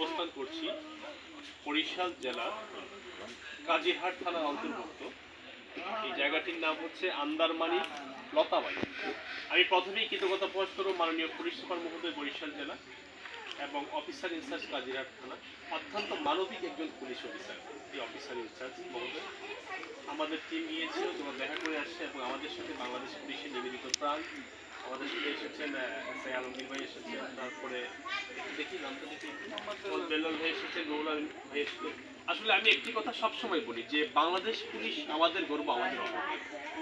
অবস্থান করছি বরিশাল জেলার কাজীরহাট থানার অন্তর্ভুক্ত। এই জায়গাটির নাম হচ্ছে আন্দারমানি লতাবাড়ি আমি প্রথমেই কৃতজ্ঞতা প্রকাশ করব মাননীয় পুলিশ সুপার মহোদয় বরিশাল জেলা এবং অফিসার ইনচার্জ কাজীরহাট থানা, অত্যন্ত মানবিক একজন পুলিশ অফিসার, এই অফিসার ইনচার্জ মহোদয়। আমাদের টিম গিয়েছিল তোমরা দেখা করে আসছে এবং আমাদের সাথে বাংলাদেশ পুলিশের নিবেদিত প্রাণ আসলে আমি একটি কথা সবসময় বলি যে বাংলাদেশ পুলিশ আমাদের গর্ব, আমাদের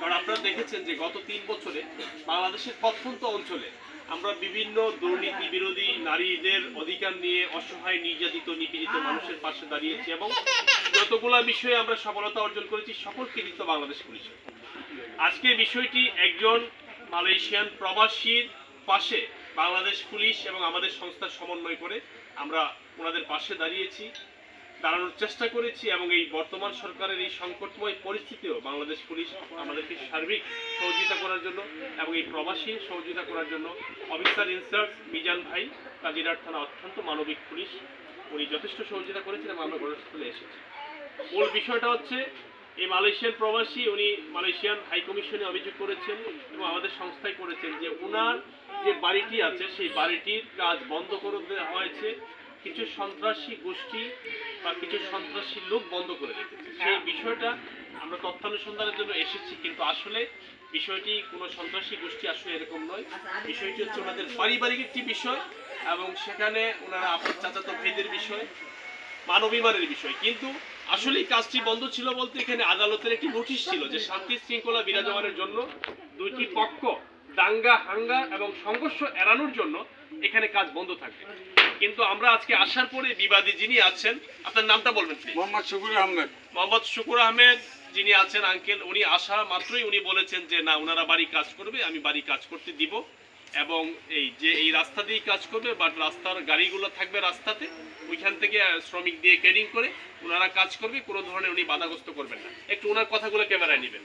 কারণ আপনারা দেখেছেন যে গত তিন বছরে বাংলাদেশের প্রত্যন্ত অঞ্চলে আমরা বিভিন্ন দুর্নীতি বিরোধী নারীদের অধিকার নিয়ে অসহায়, নির্যাতিত, নিপীড়িত মানুষের পাশে দাঁড়িয়েছি এবং যতগুলা বিষয়ে আমরা সফলতা অর্জন করেছি সকল কৃতিত্ব বাংলাদেশ পুলিশের। আজকে বিষয়টি একজন মালয়েশিয়ান প্রবাসীর পাশে বাংলাদেশ পুলিশ এবং আমাদের সংস্থার সমন্বয় করে আমরা ওনাদের পাশে দাঁড়িয়েছি, দাঁড়ানোর চেষ্টা করেছি এবং এই বর্তমান সরকারের এই সংকটময় পরিস্থিতিও বাংলাদেশ পুলিশ আমাদেরকে সার্বিক সহযোগিতা করার জন্য এবং এই প্রবাসী সহযোগিতা করার জন্য অফিসার ইনচার্জ মিজান ভাই কাজিরাট থানা অত্যন্ত মানবিক পুলিশ, উনি যথেষ্ট সহযোগিতা করেছেন এবং আমরা ঘটনাস্থলে এসেছি। মূল বিষয়টা হচ্ছে এই মালয়েশিয়ান প্রবাসী উনি মালয়েশিয়ান হাই কমিশনে অভিযোগ করেছেন এবং আমাদের সংস্থায় করেছেন যে ওনার যে বাড়িটি আছে সেই বাড়িটির কাজ বন্ধ করে দেওয়া হয়েছে। কিছু সন্ত্রাসী গোষ্ঠী বা কিছু সন্ত্রাসী লোক বন্ধ করে রেখেছে। সেই বিষয়টা আমরা তথ্যানুসন্ধানের জন্য এসেছি কিন্তু আসলে বিষয়টি কোনো সন্ত্রাসী গোষ্ঠী আসলে এরকম নয়। বিষয়টি হচ্ছে ওনাদের পারিবারিক একটি বিষয় এবং সেখানে ওনারা আপনার চাচাতো ভেদের বিষয় মানবিমানের বিষয়। কিন্তু আসলে কাজটি বন্ধ ছিল বলতে এখানে আদালতের একটি নোটিশ ছিল যে শান্তি শৃঙ্খলা বিরাজমানের জন্য দুইটি পক্ষ দাঙ্গা হাঙ্গা এবং সংঘর্ষ এড়ানোর জন্য এখানে কাজ বন্ধ থাকবে। কিন্তু আমরা আজকে আসার পরে বিবাদী যিনি আছেন আপনার নামটা বলবেন মোহাম্মদ শফির আহমেদ। মোহাম্মদ শুকুর আহমেদ যিনি আছেন আঙ্কেল উনি আসা মাত্রই উনি বলেছেন যে না ওনারা বাড়ি কাজ করবে আমি বাড়ি কাজ করতে দিব। এবং এই যে এই রাস্তা দিয়েই কাজ করবে বাট রাস্তার গাড়িগুলো থাকবে রাস্তাতে, ওইখান থেকে শ্রমিক দিয়ে কেডিং করে ওনারা কাজ করবে, কোনো ধরনের উনি বাধাগ্রস্ত করবেন না। একটু ওনার কথাগুলো ক্যামেরায় নেবেন।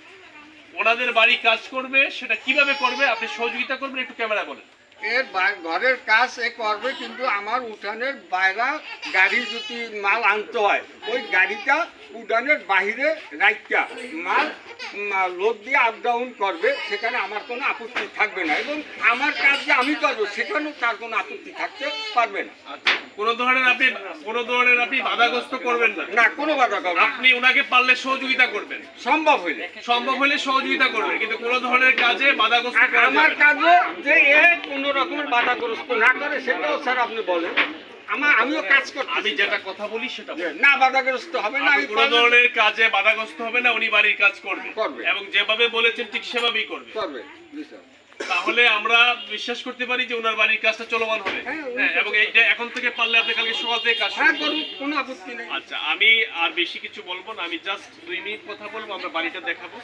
ওনাদের বাড়ি কাজ করবে, সেটা কীভাবে করবে, আপনি সহযোগিতা করবেন, একটু ক্যামেরা বলেন। এর ঘরের কাজ এ করবে, কিন্তু আমার উঠানের বাইরা গাড়ি যদি মাল আনতে হয়, ওই গাড়িটা উঠানের বাহিরে রাইকা মাল লোড দিয়ে আপ ডাউন করবে সেখানে আমার কোনো আপত্তি থাকবে না। এবং আমার কাজ যে আমি করব সেখানেও তার কোনো আপত্তি থাকতে পারবে না। আচ্ছা কোনো ধরনের আপনি কোনো ধরনের আপনি বাধাগ্রস্ত করবেন না? না কোনো বাধা করবেন আপনি ওনাকে পারলে সহযোগিতা করবেন। সম্ভব হইলে। সম্ভব হলে সহযোগিতা করবেন কিন্তু কোনো ধরনের কাজে বাধাগ্রস্ত আমার। কাজও যে এ কোনো রকমের বাধাগ্রস্ত না করে সেটাও স্যার আপনি বলেন। আমার আমিও কাজ করতে আমি যেটা কথা বলি সেটা না বাধাগ্রস্ত হবে না আমি কোনো ধরনের কাজে বাধাগ্রস্ত হবে না উনি বাড়ির কাজ করবে। করবে। এবং যেভাবে বলেছেন ঠিক সেভাবেই করবে। করবে তাহলে আমরা বিশ্বাস করতে পারি যে ওনার বাড়ির কাজটা চলমান হবে। হ্যাঁ, হ্যাঁ এবং এইটা এখন থেকে পারলে আপনি কালকে সকাল থেকে কাজ হ্যাঁ করুন। করুন কোনো আপত্তি নেই। আচ্ছা আমি আর বেশি কিছু বলব না আমি জাস্ট দুই মিনিট কথা বলব আমরা বাড়িটা দেখাবো।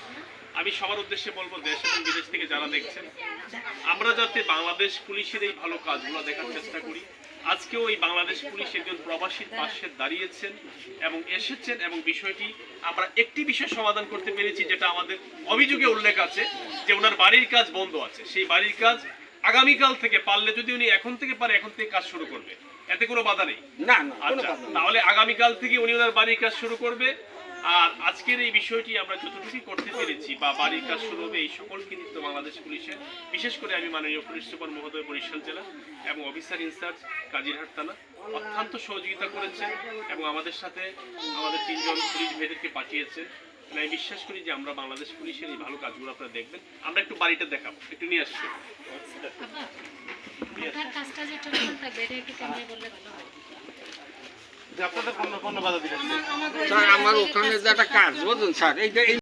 আমি সবার উদ্দেশ্যে বলব দেশ এবং বিদেশ থেকে যারা দেখছেন আমরা যাতে বাংলাদেশ পুলিশের এই ভালো কাজগুলো দেখার চেষ্টা করি। আজকেও এই বাংলাদেশ পুলিশ একজন প্রবাসীর পাশে দাঁড়িয়েছেন এবং এসেছেন এবং বিষয়টি আমরা একটি বিষয় সমাধান করতে পেরেছি, যেটা আমাদের অভিযোগে উল্লেখ আছে, যে ওনার বাড়ির কাজ বন্ধ আছে। সেই বাড়ির কাজ আগামীকাল থেকে পারলে যদি উনি এখন থেকে পারে এখন থেকে কাজ শুরু করবে। এতে কোনো বাধা নেই। না না আচ্ছা তাহলে আগামীকাল থেকে উনি ওনার বাড়ির কাজ শুরু করবে। আর আজকের এই বিষয়টি আমরা যতটুকু করতে পেরেছি বা বাড়ির কাজ শুরু হবে এই সকল কৃতিত্ব বাংলাদেশ পুলিশের। বিশেষ করে আমি মাননীয় পুলিশ সুপার মহোদয় বরিশাল জেলা এবং অফিসার ইনচার্জ কাজিরহাট থানা অত্যন্ত সহযোগিতা করেছেন এবং আমাদের সাথে আমাদের তিনজন পুলিশ ভাইদেরকে পাঠিয়েছেন। আমি বিশ্বাস করি যে আমরা বাংলাদেশ পুলিশের এই ভালো কাজগুলো আপনারা দেখবেন। আমরা একটু বাড়িটা দেখাবো। একটু নিয়ে আসছি। আপনাদের কোনো কোনো বাধা দিলেন। স্যার আমার ওখানে যে একটা কাজ বুঝুন স্যার? এইটা এই